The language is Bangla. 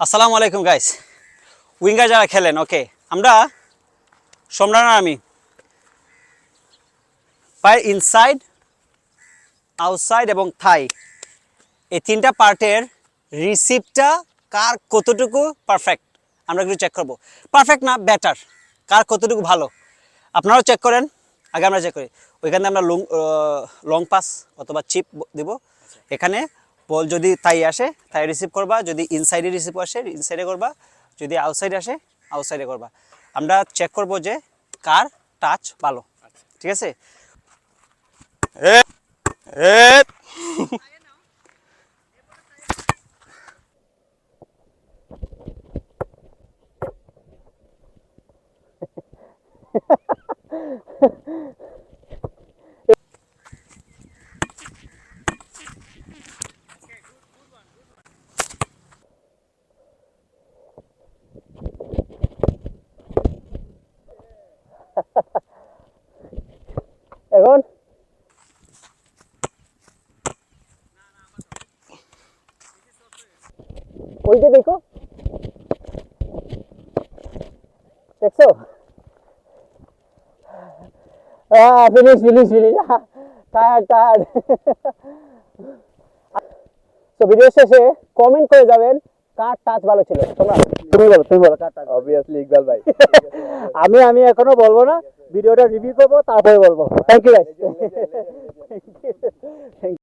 আসসালামু আলাইকুম গাইস উইঙ্গার যারা খেলেন ওকে আমরা সম্রান আমি পায়ের ইনসাইড আউটসাইড এবং থাই এই তিনটা পার্টের রিসিপ্টটা কার কতটুকু পারফেক্ট আমরা কিন্তু চেক করব। পারফেক্ট না বেটার কার কতটুকু ভালো? আপনারাও চেক করেন, আগে আমরা চেক করি। ওইখানে আমরা লং লং পাস অথবা চিপ দিব। এখানে বল যদি তাই আসে, তাই রিসিভ করবা। যদি ইনসাইডে রিসিভ আসে ইনসাইডে করবা। যদি আউটসাইডে আসে আউটসাইডে করবা। আমরা চেক করব যে কার টাচ ভালো। ঠিক আছে? এখন। ওই যে দেখো। দেখছ? Finish finish finish tyre tyre তো ভিডিও শেষে কমেন্ট করে যাবেন কার টাচ ভালো ছিল। তোমরা তুমি বলো তুমি বলো কার টাচ অবভিয়াসলি ইকবাল ভাই। আমি আমি এখনও বলব না। ভিডিওটা রিভিউ করব তারপরে বলব। Thank you guys